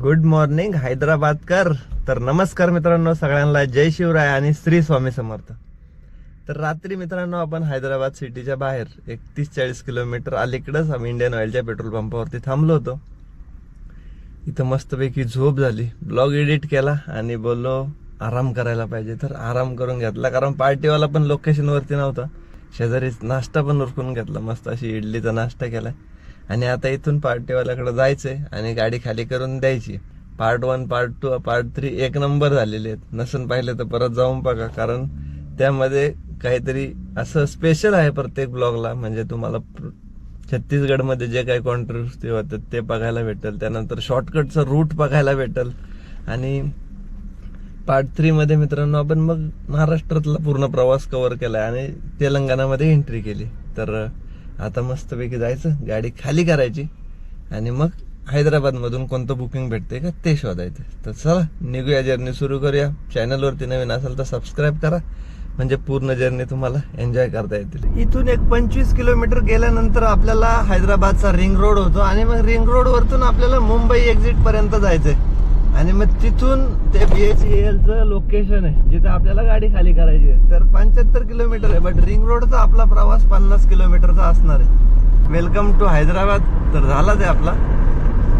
Good morning Hyderabad कर. तर नमस्कार मित्रांनो सगळ्यांना जय शिवराय आणि श्री स्वामी समर्थ. तर रात्री मित्रांनो आपण हैदराबाद सिटीच्या बाहेर एकतीस चाळीस किलोमीटर अलीकडंच आम्ही इंडियन ऑइलच्या पेट्रोल पंपावरती थांबलो होतो. इथं मस्तपैकी झोप झाली. ब्लॉग एडिट केला आणि बोललो आराम करायला पाहिजे. तर आराम करून घेतला कारण पार्टीवाला पण लोकेशनवरती नव्हता. शेजारीच नाश्ता पण उरकून घेतला मस्त अशी इडलीचा नाश्ता केला आणि आता इथून पार्टीवाल्याकडे जायचंय आणि गाडी खाली करून द्यायची. Part one part two part three एक नंबर झालेले आहेत. नसून पाहिले तर परत जाऊन बघा कारण त्यामध्ये काहीतरी असं स्पेशल आहे प्रत्येक ब्लॉगला म्हणजे तुम्हाला छत्तीसगडमध्ये जे काही कॉन्ट्रिब्युटी होतात ते बघायला भेटेल. त्यानंतर शॉर्टकटचं रूट बघायला भेटेल. आणि पार्ट थ्रीमध्ये मित्रांनो आपण मग महाराष्ट्रातला पूर्ण प्रवास कव्हर केला आणि तेलंगणामध्ये एंट्री केली. तर आता मस्तपैकी जायचं गाडी खाली करायची. आणि मग हैदराबाद मधून कोणतं बुकिंग भेटते का ते शोधायचं. तर चला निघूया जर्नी सुरू करूया. चॅनलवरती नवीन असेल तर सबस्क्राईब करा. म्हणजे पूर्ण जर्नी तुम्हाला एन्जॉय करता येतील. इथून एक पंचवीस किलोमीटर गेल्यानंतर आपल्याला हैदराबादचा रिंग रोड होतो. आणि मग रिंग रोड वरतून आपल्याला मुंबई एक्झिट पर्यंत जायचंय. आणि मग तिथून ते बीएचईएलचं लोकेशन आहे जिथे आपल्याला गाडी खाली करायची आहे. तर पंच्याहत्तर किलोमीटर आहे बट रिंग रोडचा आपला प्रवास पन्नास किलोमीटरचा असणार आहे. वेलकम टू हैदराबाद तर झालाच आहे आपला.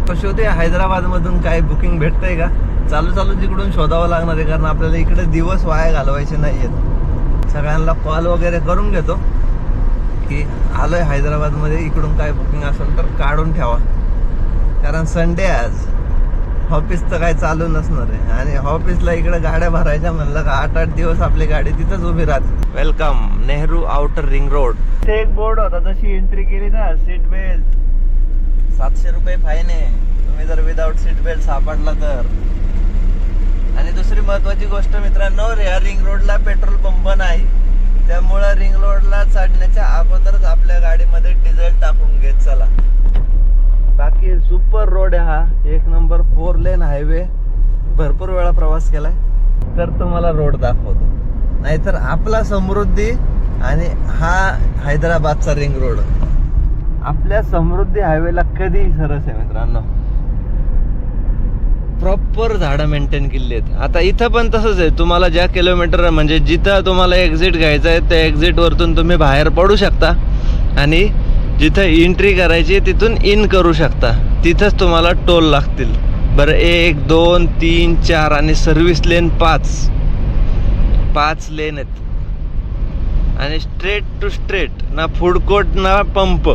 तर शोधूया हैदराबादमधून काही बुकिंग भेटतंय का? चालू चालू जिकडून शोधावं लागणार आहे कारण आपल्याला इकडे दिवस वाया घालवायचे नाही आहेत सगळ्यांना कॉल वगैरे करून घेतो. की आलोय हैदराबादमध्ये इकडून काय बुकिंग असेल तर काढून ठेवा. कारण संडे आज. ऑफिसचं काय चालू नसणार आहे. आणि ऑफिसला इकडे गाड्या भरायच्या म्हणलं का आठ आठ दिवस आपली गाडी तिथंच उभी राहते. Welcome Nehru outer ring road. ते एक बोर्ड होता जशी एंट्री केली ना सीट बेल्ट सातशे रुपये फाईन आहे. तुम्ही जर विदाउट सीट बेल्ट सापडला तर. आणि दुसरी महत्वाची गोष्ट मित्रांनो या रिंग रोडला पेट्रोल पंप नाही. त्यामुळं रिंग रोडला चढण्याच्या अगोदरच आपल्या गाडीमध्ये डिझेल टाकून घेत चला. बाकी सुपर रोड आहे हा. एक नंबर फोर लेन हायवे. भरपूर वेळा प्रवास केलाय. तर तुम्हाला रोड दाखवतो. नाहीतर आपला समृद्धी आणि हा हैदराबादचा रिंग रोड. आपल्या समृद्धी हायवेला कधी सरस आहे मित्रांनो. प्रॉपर झाडं मेंटेन केली आहेत. आता इथं पण तसंच आहे. तुम्हाला ज्या किलोमीटर म्हणजे जिथं तुम्हाला एक्झिट घ्यायचं आहे त्या एक्झिट वरतून तुम्ही बाहेर पडू शकता. आणि जिथं एंट्री करायची तिथून इन करू शकता. तिथंच तुम्हाला टोल लागतील. बरं एक दोन तीन चार आणि सर्व्हिस लेन पाच. पाच लेन आहेत. आणि स्ट्रेट टू स्ट्रेट ना फूड कोर्ट ना पंप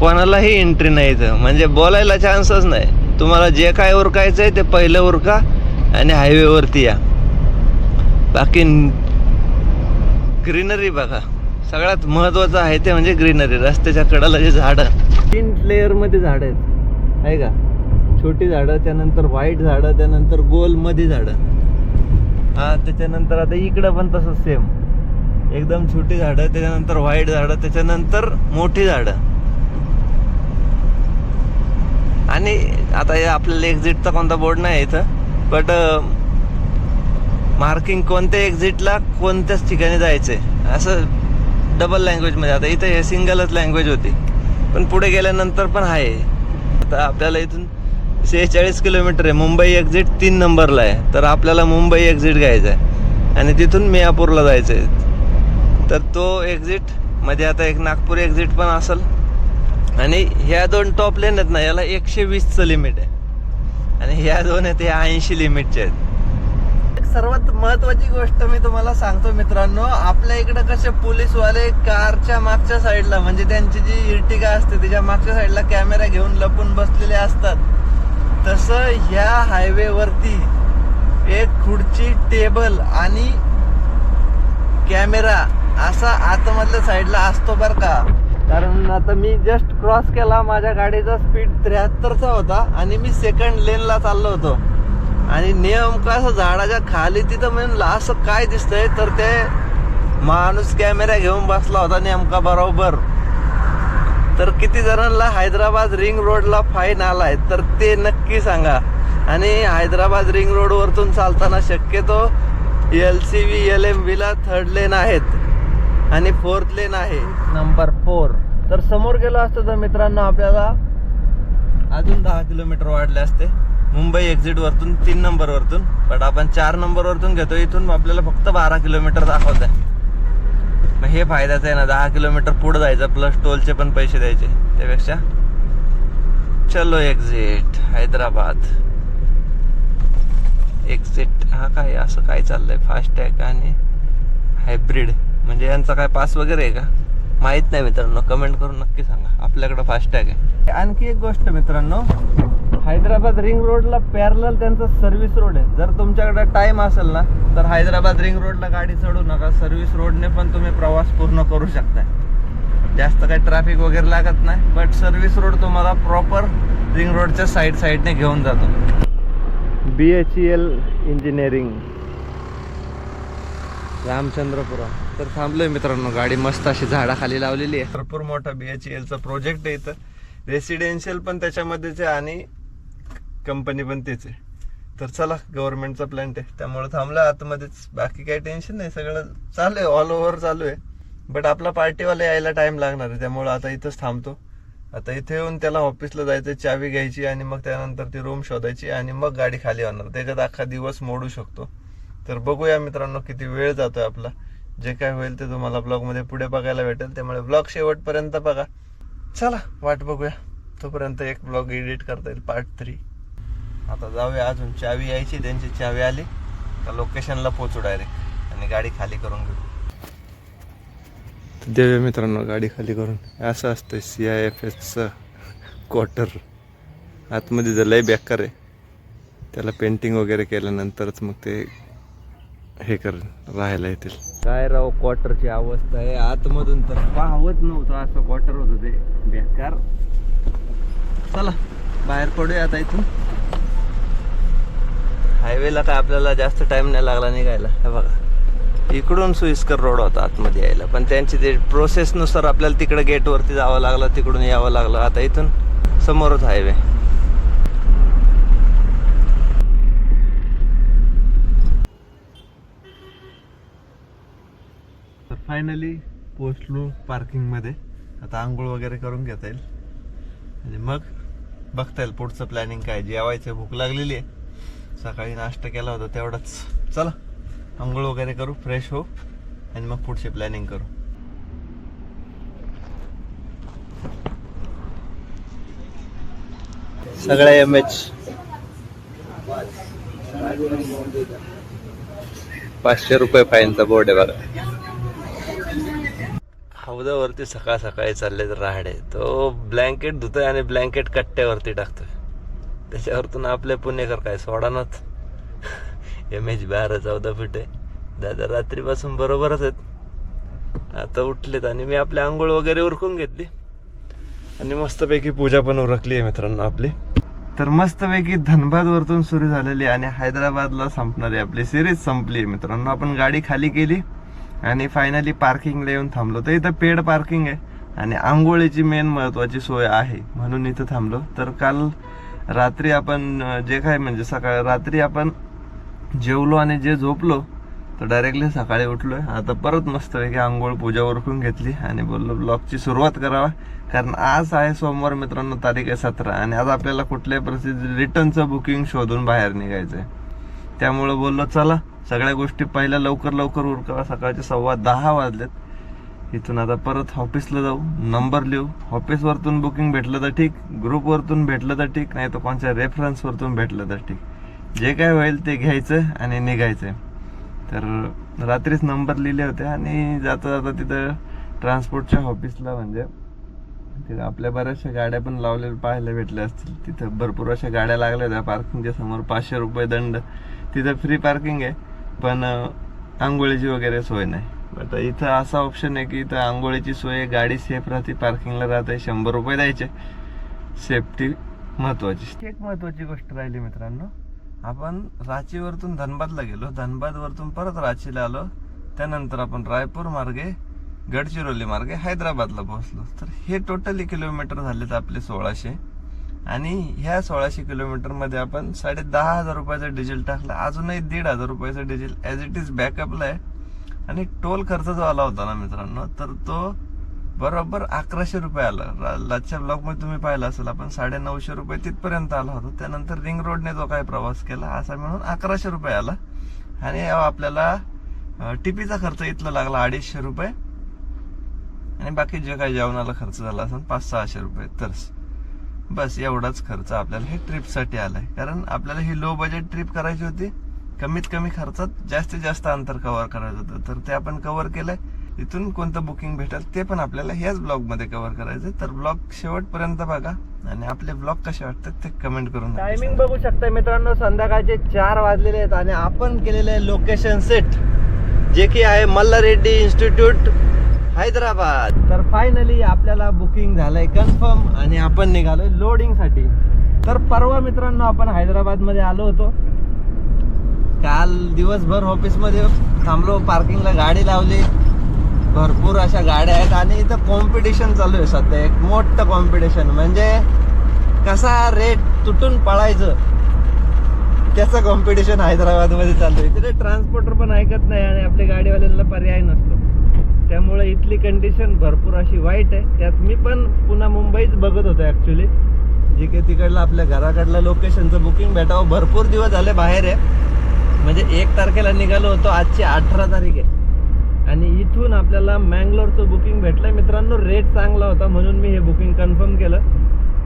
कोणालाही एंट्री नाही इथं. म्हणजे बोलायला चान्सच नाही. तुम्हाला जे काय उरकायचं आहे ते पहिलं उरका आणि हायवेवरती या. बाकी ग्रीनरी बघा. सगळ्यात महत्वाचं आहे ते म्हणजे ग्रीनरी रस्त्याच्या कडाला जे झाडं. तीन लेअरमध्ये झाडं आहेत. आहे का? छोटी झाडं त्यानंतर व्हाईट झाडं त्यानंतर गोलमध्ये झाडं. हा त्याच्यानंतर आता इकडं पण तसं सेम एकदम छोटी झाडं त्याच्यानंतर व्हाईट झाडं त्याच्यानंतर मोठी झाडं. आणि आता हे आपल्याला एक्झिटचा कोणता बोर्ड नाही इथं बट मार्किंग कोणत्या एक्झिटला कोणत्याच ठिकाणी जायचंय. असं डबल लँग्वेजमध्ये आता इथं हे सिंगलच लँग्वेज होती. पण पुढे गेल्यानंतर पण आहे. आता आपल्याला इथून सेहेचाळीस किलोमीटर आहे. मुंबई एक्झिट तीन नंबरला आहे. तर आपल्याला मुंबई एक्झिट घ्यायचं आहे आणि तिथून मियापूरला जायचं आहे तर तो एक्झिटमध्ये आता एक नागपूर एक्झिट पण असेल. आणि ह्या दोन टॉप लेन आहेत ना याला एकशे वीसचं लिमिट आहे. आणि ह्या दोन आहेत हे ऐंशी लिमिटचे आहेत. सर्वात महत्वाची गोष्ट मी तुम्हाला सांगतो मित्रांनो आपल्या इकडे कसे पोलीसवाले कारच्या मागच्या साईडला म्हणजे त्यांची जी इर्टिगा असते त्याच्या मागच्या साईडला कॅमेरा घेऊन लपून बसलेले असतात. तसं ह्या हायवेवरती एक खुर्ची टेबल आणि कॅमेरा असा आतमधल्या साईडला असतो बरं का. कारण आता मी जस्ट क्रॉस केला माझ्या गाडीचा स्पीड त्र्याहत्तरचा होता आणि मी सेकंड लेनला चाललो होतो. आणि नेमकं असं झाडाच्या खाली तिथं म्हणलं असं काय दिसतंय तर ते माणूस कॅमेरा घेऊन बसला होता नेमका बरोबर. तर किती जणांना हैदराबाद रिंग रोडला फाईन आलाय तर ते नक्की सांगा. आणि हैदराबाद रिंग रोड वरतून चालताना शक्यतो एल सी व्ही एल एम व्हीला थर्ड लेन आहेत आणि फोर्थ लेन आहे. नंबर फोर तर समोर गेलो असतो तर मित्रांनो आपल्याला अजून दहा किलोमीटर वाढले असते. मुंबई एक्झिट वरतून तीन नंबर वरतून. बट आपण चार नंबर वरतून घेतो इथून आपल्याला फक्त बारा किलोमीटर दाखवत आहे मग हे फायद्याचं आहे ना दहा किलोमीटर पुढे जायचं प्लस टोलचे पण पैसे द्यायचे. त्यापेक्षा चलो एक्झिट हैदराबाद. एक्झिट हा काय असं काय चाललंय? फास्टॅग आणि हायब्रिड म्हणजे यांचा काय पास वगैरे आहे का? माहीत नाही मित्रांनो. कमेंट करून नक्की सांगा. आपल्याकडं फास्टॅग आहे. आणखी एक गोष्ट मित्रांनो. हैदराबाद रिंग रोडला पॅरल त्यांचा सर्व्हिस रोड आहे. जर तुमच्याकडे टाइम असेल ना तर हैदराबाद रिंग रोडला गाडी चढू नका. सर्व्हिस रोडने पण तुम्ही प्रवास पूर्ण करू शकताय. जास्त काही ट्रॅफिक वगैरे लागत नाही बट सर्व्हिस रोड तुम्हाला प्रॉपर रिंग रोडच्या साईड साईडने घेऊन जातो. B H E L engineering Ramachandrapuram. तर थांबलोय मित्रांनो गाडी मस्त अशी झाडाखाली लावलेली आहे. भरपूर मोठा बी एच चा प्रोजेक्ट आहे इथं. रेसिडेन्शियल पण त्याच्यामध्येच आहे आणि कंपनी पण तेच आहे. तर चला गव्हर्नमेंटचा प्लॅन्ट आहे त्यामुळे थांबलं आतमध्येच. बाकी काही टेन्शन नाही सगळं चालू आहे ऑल ओव्हर चालू आहे. बट आपला पार्टीवाला यायला टाइम लागणार आहे त्यामुळे आता इथंच थांबतो. आता इथे येऊन त्याला ऑफिसला जायचं चावी घ्यायची आणि मग त्यानंतर ती रूम शोधायची आणि मग गाडी खाली होणार त्याच्यात अख्खा दिवस मोडू शकतो. तर बघूया मित्रांनो किती वेळ जातोय आपला. जे काय होईल ते तुम्हाला ब्लॉगमध्ये पुढे बघायला भेटेल. त्यामुळे ब्लॉग शेवटपर्यंत बघा. चला वाट बघूया. तोपर्यंत एक ब्लॉग एडिट करता येईल पार्ट थ्री आता जाऊया अजून. चावी यायची त्यांची चावी आली. का लोकेशनला पोचू डायरेक्ट आणि गाडी खाली करून घेऊ. देऊया मित्रांनो गाडी खाली करून. असं असतं सी आय एफ एसचं क्वार्टर आतमध्ये जर लय बेकार आहे त्याला पेंटिंग वगैरे केल्यानंतरच मग ते हे कर राहायला येतील. काय राव क्वार्टरची अवस्था आहे. आतमधून तर पाहवत नव्हतं असं क्वार्टर होतं ते. बेकार. चला बाहेर पडूया आता इथून. हायवेला काय आपल्याला जास्त टाईम नाही लागला निघायला. हे बघा. इकडून सुईस्कर रोड होता आतमध्ये यायला. पण त्यांची ते प्रोसेसनुसार आपल्याला तिकडे गेटवरती जावं लागलं तिकडून यावं लागलं. आता इथून समोरच हायवे तर फायनली पोचलो पार्किंगमध्ये आता आंघोळ वगैरे करून घेता येईल. आणि मग बघता येईल पुढचं प्लॅनिंग काय. जेवायचं भूक लागलेली आहे. सकाळी नाश्ता केला होता तेवढाच. चला आंघोळ वगैरे करू फ्रेश हो आणि मग पुढची प्लॅनिंग करू. सगळ्या एम एच पाचशे रुपये फाईनचा बोर्ड आहे बघा. हौदावरती सकाळ सकाळी चालले तर राहडे. तो ब्लँकेट धुतोय आणि ब्लँकेट कट्ट्यावरती टाकतोय. त्याच्यावरतून आपले पुणेकर काय सोडानाच. एम एच बारा चौदा फीट आहे. दादा रात्रीपासून बरोबरच आहेत. आता उठलेत आणि मी आपली आंघोळ वगैरे उरकून घेतली. आणि मस्तपैकी पूजा पण उरकली आहे मित्रांनो आपली. तर मस्तपैकी धनबाद वरतून सुरू झालेली आणि हैदराबादला संपणारी आपली सिरीज संपली मित्रांनो. आपण गाडी खाली केली आणि फायनली पार्किंगला येऊन थांबलो. तर इथं पेड पार्किंग आहे आणि आंघोळीची मेन महत्वाची सोय आहे म्हणून इथं थांबलो. तर काल रात्री आपण जे काय म्हणजे सकाळ रात्री आपण जेवलो आणि जे झोपलो तर डायरेक्टली सकाळी उठलोय. आता परत मस्तपैकी आंघोळ पूजा ओरखून घेतली आणि बोललो ब्लॉगची सुरुवात करावा. कारण आज आहे सोमवार मित्रांनो तारीख आहे सतरा आणि आज आपल्याला कुठल्याही परिस्थितीत रिटर्नचं बुकिंग शोधून बाहेर निघायचंय. त्यामुळं बोललो चला सगळ्या गोष्टी पहिल्या लवकर लवकर उरकावा सकाळचे सव्वा दहा वाजलेत. इथून आता परत ऑफिसला जाऊ. नंबर लिहू. ऑफिसवरतून बुकिंग भेटलं तर ठीक. ग्रुपवरतून भेटलं तर ठीक. नाही तर कोणत्या रेफरन्सवरतून भेटलं तर ठीक. जे काय होईल ते घ्यायचं आणि निघायचं. तर रात्रीच नंबर लिहिले होते आणि जाता जाता तिथं ट्रान्सपोर्टच्या ऑफिसला म्हणजे तिथं आपल्या बऱ्याचशा गाड्या पण लावलेल्या पाहायला भेटल्या असतील. तिथं भरपूर अशा गाड्या लागल्या होत्या. पार्किंगच्या समोर पाचशे रुपये दंड. तिथं फ्री पार्किंग आहे. पण आंघोळीची वगैरे सोय नाही. आता इथं असा ऑप्शन आहे की इथं आंघोळीची सोय गाडी सेफ राहते पार्किंगला राहते शंभर रुपये द्यायचे. सेफ्टी महत्वाची. एक महत्वाची गोष्ट राहिली मित्रांनो. आपण रांचीवरतून धनबादला गेलो. धनबादवरतून परत रांचीला आलो. त्यानंतर आपण रायपूर मार्गे गडचिरोली मार्गे हैदराबादला पोहोचलो. तर हे टोटली किलोमीटर झालेत आपले सोळाशे. आणि ह्या सोळाशे किलोमीटरमध्ये आपण साडे दहा हजार रुपयाचं डिझेल टाकलं. अजूनही दीड हजार रुपयाचं डिझेल ॲज इट इज बॅकअपला आहे. आणि टोल खर्च जो आला होता ना मित्रांनो तर तो बरोबर अकराशे रुपये आला. रा- लाजच्या ब्लॉकमध्ये तुम्ही पाहिला असेल आपण साडे नऊशे रुपये तिथपर्यंत आला होता. त्यानंतर रिंग रोडने जो काही प्रवास केला असा मिळून अकराशे रुपये आला. आणि आपल्याला टीपीचा खर्च इथला लागला अडीचशे रुपये. आणि बाकी जे काही जेवणाला खर्च झाला असेल पाच सहाशे रुपये. तर बस एवढाच खर्च आपल्याला हे ट्रिपसाठी आलाय. कारण आपल्याला ही लो बजेट ट्रिप करायची होती. कमीत कमी खर्चात जास्तीत जास्त अंतर कव्हर करायचं होतं. तर ते आपण कव्हर केलंय. इथून कोणतं बुकिंग भेटेल ते पण आपल्याला ह्याच ब्लॉगमध्ये कव्हर करायचं तर ब्लॉग शेवटपर्यंत बघा आणि आपले ब्लॉग कसे वाटतात ते कमेंट करून टायमिंग बघू शकता मित्रांनो संध्याकाळचे चार वाजलेले आहेत आणि आपण केलेले लोकेशन सेट जे की आहे मल्लारेड्डी इन्स्टिट्यूट हैदराबाद. तर फायनली आपल्याला बुकिंग झालंय कन्फर्म आणि आपण निघालोय लोडिंगसाठी. तर परवा मित्रांनो आपण हैदराबादमध्ये आलो होतो. काल दिवसभर ऑफिसमध्ये थांबलो पार्किंगला गाडी लावली. भरपूर अशा गाड्या आहेत आणि इथं कॉम्पिटिशन चालू आहे सध्या एक मोठं कॉम्पिटिशन म्हणजे कसा रेट तुटून पळायचं त्याचं कॉम्पिटिशन हैदराबादमध्ये चालू आहे. तिथे ट्रान्सपोर्टर पण ऐकत नाही आणि आपल्या गाडीवाल्यांना पर्याय नसतो. त्यामुळे इथली कंडिशन भरपूर अशी वाईट आहे. त्यात मी पण पुन्हा मुंबईच बघत होतो ऍक्च्युली जे काही तिकडलं आपल्या घराकडलं लोकेशनचं बुकिंग भेटावं. भरपूर दिवस झाले बाहेर आहे. म्हणजे एक तारखेला निघालो होतो आजची अठरा तारीख आहे. आणि इथून आपल्याला मँगलोरचं बुकिंग भेटलं मित्रांनो रेट चांगला होता म्हणून मी हे बुकिंग कन्फर्म केलं.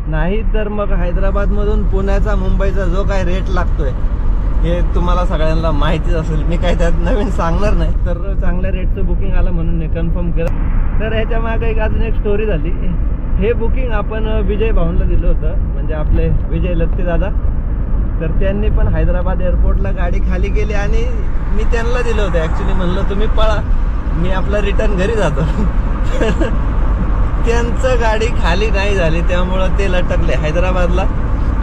नाही तर मग हैदराबादमधून पुण्याचा मुंबईचा जो काय रेट लागतोय हे तुम्हाला सगळ्यांना माहितीच असेल. मी काय त्यात नवीन सांगणार नाही. तर चांगल्या रेटचं बुकिंग आलं म्हणून मी कन्फर्म केलं. तर ह्याच्या मागे एक अजून एक स्टोरी झाली. हे बुकिंग आपण विजय भाऊनला दिलं होतं. म्हणजे आपले विजय लत्ते दादा. तर त्यांनी पण हैदराबाद एअरपोर्टला गाडी खाली केली आणि मी त्यांना दिलं होतं. ॲक्च्युली म्हणलं तुम्ही पळा. मी आपलं रिटर्न घरी जातो. त्यांचं गाडी खाली नाही झाली. त्यामुळं ते लटकले हैदराबादला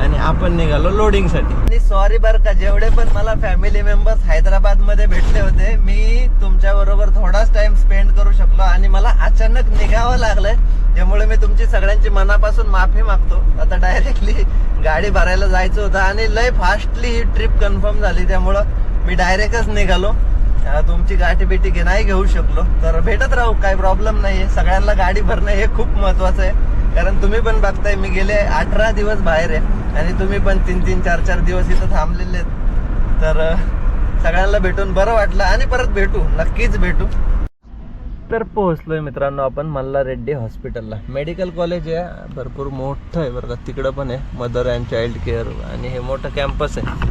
आणि आपण निघालो लोडिंगसाठी आणि सॉरी बरं का जेवढे पण मला फॅमिली मेंबर्स हैदराबादमध्ये भेटले होते मी तुमच्याबरोबर थोडाच टाइम स्पेंड करू शकलो आणि मला अचानक निघावं लागलंय. त्यामुळे मी तुमची सगळ्यांची मनापासून माफी मागतो. आता डायरेक्टली गाडी भरायला जायचं होतं आणि लय फास्टली ही ट्रिप कन्फर्म झाली. त्यामुळं मी डायरेक्टच निघालो. तुमची गाठी बिटी घे नाही घेऊ शकलो. तर भेटत राहू काही प्रॉब्लेम नाही आहे सगळ्यांना गाडी भरणं हे खूप महत्वाचं आहे. कारण तुम्ही पण बघताय मी गेले अठरा दिवस बाहेर आहे आणि तुम्ही पण तीन तीन चार चार दिवस इथं थांबलेले आहेत. तर सगळ्यांना भेटून बरं वाटलं आणि परत भेटू. नक्कीच भेटू. तर पोहोचलोय मित्रांनो आपण मल्ला रेड्डी हॉस्पिटलला. मेडिकल कॉलेज आहे भरपूर मोठं आहे बरं का. तिकडं पण आहे मदर अँड चाइल्ड केअर आणि हे मोठं कॅम्पस आहे.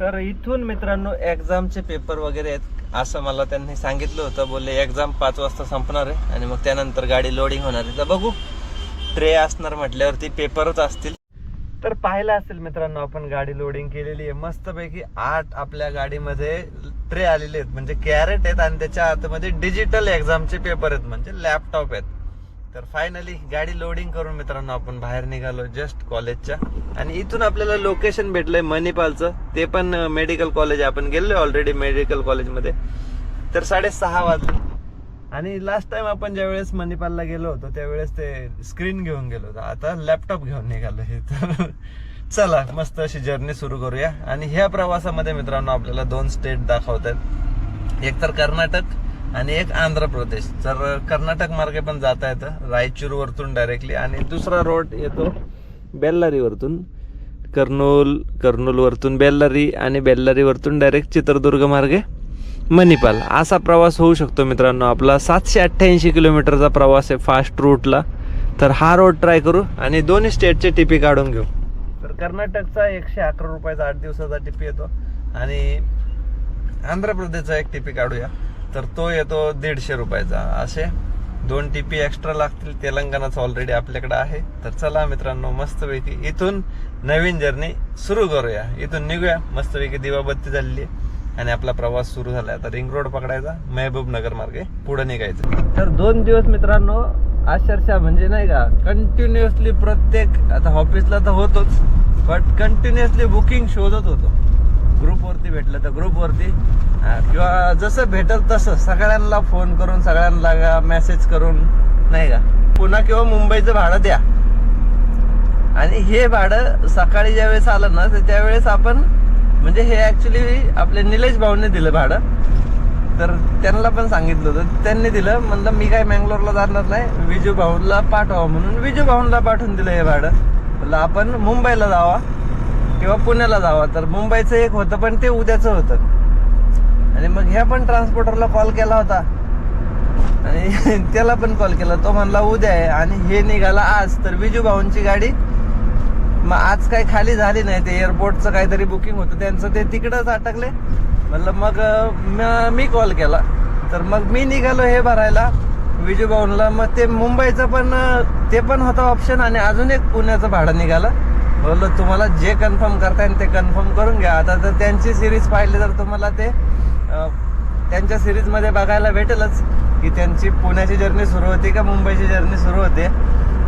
तर इथून मित्रांनो एक्झामचे पेपर वगैरे आहेत असं मला त्यांनी सांगितलं होतं. बोलले एक्झाम पाच वाजता संपणार आहे आणि मग त्यानंतर गाडी लोडिंग होणार आहे. तर बघू ट्रे असणार म्हटल्यावरती पेपरच असतील. तर पाहिलं असेल मित्रांनो आपण गाडी लोडिंग केलेली आहे. मस्तपैकी आठ आपल्या गाडीमध्ये ट्रे आलेले आहेत. म्हणजे कॅरेट आहेत आणि त्याच्या आतमध्ये डिजिटल एक्झामचे पेपर आहेत. म्हणजे लॅपटॉप आहेत. तर फायनली गाडी लोडिंग करून मित्रांनो आपण बाहेर निघालो जस्ट कॉलेजच्या आणि इथून आपल्याला लोकेशन भेटलंय मणिपालचं. ते पण मेडिकल कॉलेज आपण गेलोय ऑलरेडी मेडिकल कॉलेजमध्ये तर साडेसहा वाजले. आणि लास्ट टाइम आपण ज्यावेळेस मणिपालला गेलो होतो त्यावेळेस ते स्क्रीन घेऊन गेलो होतो. आता लॅपटॉप घेऊन निघालो हे तर. चला मस्त अशी जर्नी सुरू करूया. आणि ह्या प्रवासामध्ये मित्रांनो आपल्याला दोन स्टेट दाखवत आहेत एक तर कर्नाटक आणि एक आंध्र प्रदेश. तर कर्नाटक मार्गे पण जाता येतं. रायचूर वरतून डायरेक्टली आणि दुसरा रोड येतो बेल्लारी वरतून कर्नूल कर्नूल वरतून बेल्लारी आणि बेल्लारी वरतून डायरेक्ट चित्रदुर्ग मार्गे. मणिपाल असा प्रवास होऊ शकतो मित्रांनो आपला. सातशे अठ्ठ्याऐंशी किलोमीटरचा प्रवास आहे फास्ट रूटला. तर हा रोड ट्राय करू आणि दोन्ही स्टेटचे टिपी काढून घेऊ. तर कर्नाटकचा एकशे अकरा रुपयाचा आठ दिवसाचा टिपी येतो आणि आंध्र प्रदेशचा एक टिपी काढूया. तर तो येतो दीडशे रुपयाचा. असे दोन टिपी एक्स्ट्रा लागतील. तेलंगणाचा ऑलरेडी आपल्याकडे आहे. तर चला मित्रांनो मस्तपैकी इथून नवीन जर्नी सुरू करूया. इथून निघूया. मस्तपैकी दिवाबत्ती झालेली आहे. आणि आपला प्रवास सुरू झाला आता रिंग रोड पकडायचा मेहबूब नगर मार्गे पुढे निघायचं. तर दोन दिवस मित्रांनो अक्षरशः म्हणजे नाही का कंटिन्युअसली प्रत्येक आता ऑफिसला तर होतोच बट कंटिन्युअसली बुकिंग शोधत होतो. ग्रुपवरती भेटलं तर ग्रुपवरती किंवा जसं भेटल तसं सगळ्यांना फोन करून सगळ्यांना मेसेज करून नाही का? पुन्हा किंवा मुंबईचं भाडं द्या. आणि हे भाडं सकाळी ज्यावेळेस आलं ना तर त्यावेळेस आपण म्हणजे हे ऍक्च्युली आपल्या निलेश भाऊने दिलं भाडं. तर त्यांना पण सांगितलं होतं. त्यांनी दिलं. म्हणलं मी काय मँगलोरला जाणार नाही. विजू भाऊला पाठवा म्हणून. विजू भाऊला पाठवून दिलं हे भाडं. म्हणलं आपण मुंबईला जावा किंवा पुण्याला जावा. तर मुंबईचं एक होतं पण ते उद्याचं होतं. आणि मग ह्या पण ट्रान्सपोर्टरला कॉल केला होता. आणि त्याला पण कॉल केला. तो म्हणला उद्या आहे आणि हे निघाला आज. तर विजू भाऊंची गाडी मग आज काही खाली झाली नाही. ते एअरपोर्टचं काहीतरी बुकिंग होतं. त्यांचं ते तिकडंच अटकले. म्हटलं मग मी कॉल केला. तर मग मी निघालो हे भरायला विजू भाऊनला मग ते मुंबईचं पण ते पण होतं ऑप्शन आणि अजून एक पुण्याचं भाडं निघालं. बोललो तुम्हाला जे कन्फर्म करताय ते कन्फर्म करून घ्या. आता तर त्यांची सिरीज पाहिली तर तुम्हाला ते त्यांच्या सिरीजमध्ये बघायला भेटेलच की त्यांची पुण्याची जर्नी सुरू होती का मुंबईची जर्नी सुरू होते.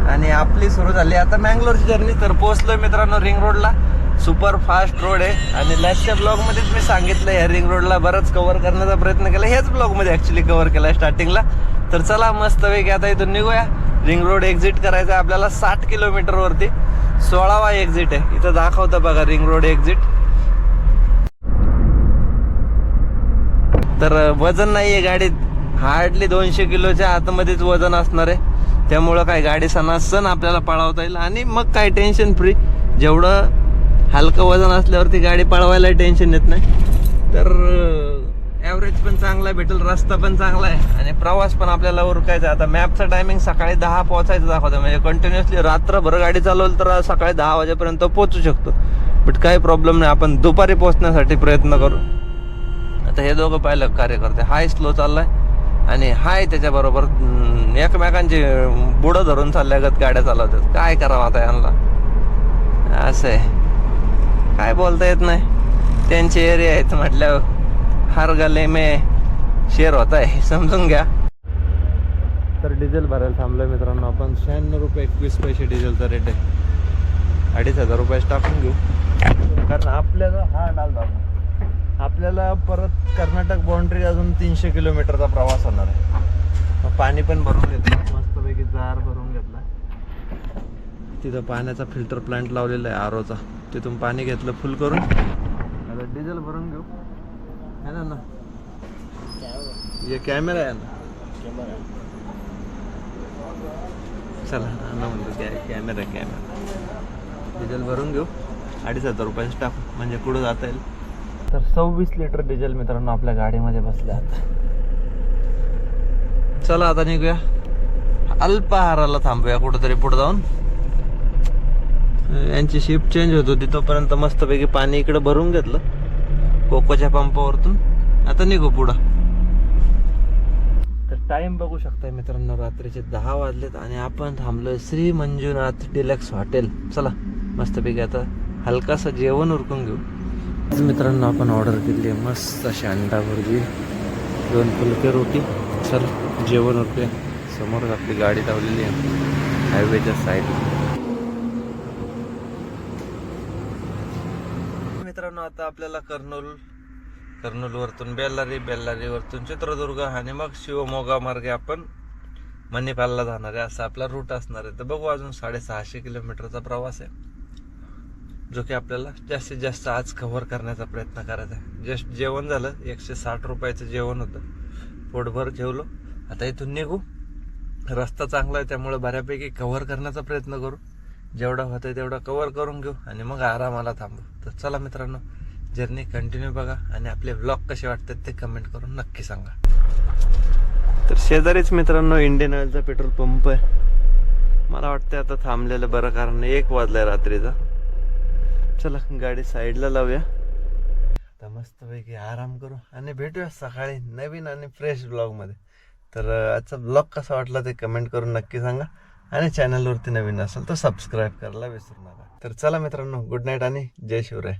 आणि आपली सुरू झाली आता मँगलोरची जर्नी तर पोहोचलोय मित्रांनो रिंग रोडला सुपर फास्ट रोड आहे. आणि लास्टच्या ब्लॉगमध्येच मी सांगितलं या रिंग रोडला बरंच कव्हर करण्याचा प्रयत्न केला. हेच ब्लॉगमध्ये ॲक्च्युली कव्हर केला स्टार्टिंगला तर चला मस्त वेग आता इथून निघूया. रिंग रोड एक्झिट करायचं आहे आपल्याला साठ किलोमीटरवरती सोळावा एक्झिट आहे. इथं दाखवतं बघा रिंग रोड एक्झिट तर वजन नाहीये गाडीत. हार्डली दोनशे किलोच्या आतमध्येच वजन असणार आहे. त्यामुळं काय गाडी सणासण आपल्याला पळवता येईल आणि मग काय टेन्शन फ्री जेवढं हलकं वजन असल्यावरती गाडी पळवायला टेन्शन येत नाही. तर ॲव्हरेज पण चांगला भेटेल रस्ता पण चांगला आहे. आणि प्रवास पण आपल्याला उरकायचा आता मॅपचा टायमिंग सकाळी दहा पोहोचायचं दाखवतं म्हणजे कंटिन्युअसली रात्रभर गाडी चालवली तर सकाळी दहा वाजेपर्यंत पोहोचू शकतो. बट काही प्रॉब्लेम नाही. आपण दुपारी पोहोचण्यासाठी प्रयत्न करू. आता हे दोघं पाहिलं कार्यकर्ते. हाय स्लो चाललाय. आणि हाय त्याच्याबरोबर एकमेकांची बुडं धरून चालल्यागत गाड्या चालवतात. काय करावं आता यांना? असं आहे. काय बोलता येत नाही. त्यांचे एरिया आहेत म्हटल्यावर हर गले मे शेअर होत आहे. समजून घ्या. तर डिझेल भरायला थांबलोय मित्रांनो आपण. शहाण्णव रुपये एकवीस पैसे डिझेलचा रेट आहे. अडीच हजार रुपये टाकून घेऊ. कारण आपल्याला हा डाल आपल्याला परत कर्नाटक बाउंड्री अजून तीनशे किलोमीटरचा प्रवास होणार आहे. पाणी पण भरून घेतलं. मस्तपैकी जार भरून घेतला. तिथं पाण्याचा फिल्टर प्लांट लावलेला आहे आरोचा. तिथून पाणी घेतलं फुल करून. आता डिझेल भरून घेऊ. है ना ना? ये कॅमेरा आहे ना? चला ना म्हणतो कॅमेरा कॅमेरा डिझेल भरून घेऊ. अडीच हजार रुपयाचं टाकू म्हणजे कुठं जाता येईल. तर सव्वीस लिटर डिझेल मित्रांनो आपल्या गाडीमध्ये बसले आता. चला आता निघूया. अल्पाहाराला थांबूया कुठंतरी पुढे जाऊन. यांची शिफ्ट चेंज होत होती तोपर्यंत मस्तपैकी पाणी इकडे भरून घेतलं कोकोच्या पंपावरतून. आता निघू पुढं. तर टाइम बघू शकताय मित्रांनो रात्रीचे दहा वाजलेत आणि आपण थांबलोय श्री मंजुनाथ डिलक्स हॉटेल चला मस्तपैकी आता हलकासं जेवण उरकून घेऊ. आज मित्रांनो आपण ऑर्डर केली आहे मस्त अशी अंडा भुर्जी दोन फुलके रोटी. चल जेवण होते. समोरच आपली गाडी लावलेली आहे. हायवेच्या साईडला मित्रांनो आता आपल्याला कर्नूल कर्नूल वरतून बेल्लारी बेल्लारी वरतून चित्रदुर्ग आणि मग शिवमोगा मार्गे आपण मणिपालला जाणार आहे. असा आपला रूट असणार आहे. तर बघू अजून साडेसहाशे किलोमीटरचा प्रवास आहे. जो की आपल्याला जास्तीत जास्त आज कव्हर करण्याचा प्रयत्न करायचा आहे. जस्ट जेवण झालं. एकशे साठ रुपयाचं जेवण होतं. पोटभर जेवलो आता इथून निघू. रस्ता चांगला आहे त्यामुळे बऱ्यापैकी कव्हर करण्याचा प्रयत्न करू. जेवढा होतं तेवढा कव्हर करून घेऊ आणि मग आरामाला थांबू. तर चला मित्रांनो जर्नी कंटिन्यू बघा आणि आपले ब्लॉग कसे वाटतात ते कमेंट करून नक्की सांगा. तर शेजारीच मित्रांनो इंडियन ऑइलचा पेट्रोल पंप आहे. मला वाटतं आता थांबलेलं बरं कारण एक वाजलाय रात्रीचा. चला गाडी साईडला लावूया. आता मस्तपैकी आराम करू आणि भेटूया सकाळी नवीन आणि फ्रेश ब्लॉगमध्ये तर आजचा ब्लॉग कसा वाटला ते कमेंट करून नक्की सांगा आणि चॅनलवरती नवीन असेल तर सबस्क्राईब करायला विसरू नका. तर चला मित्रांनो गुड नाईट आणि जय शिवराय.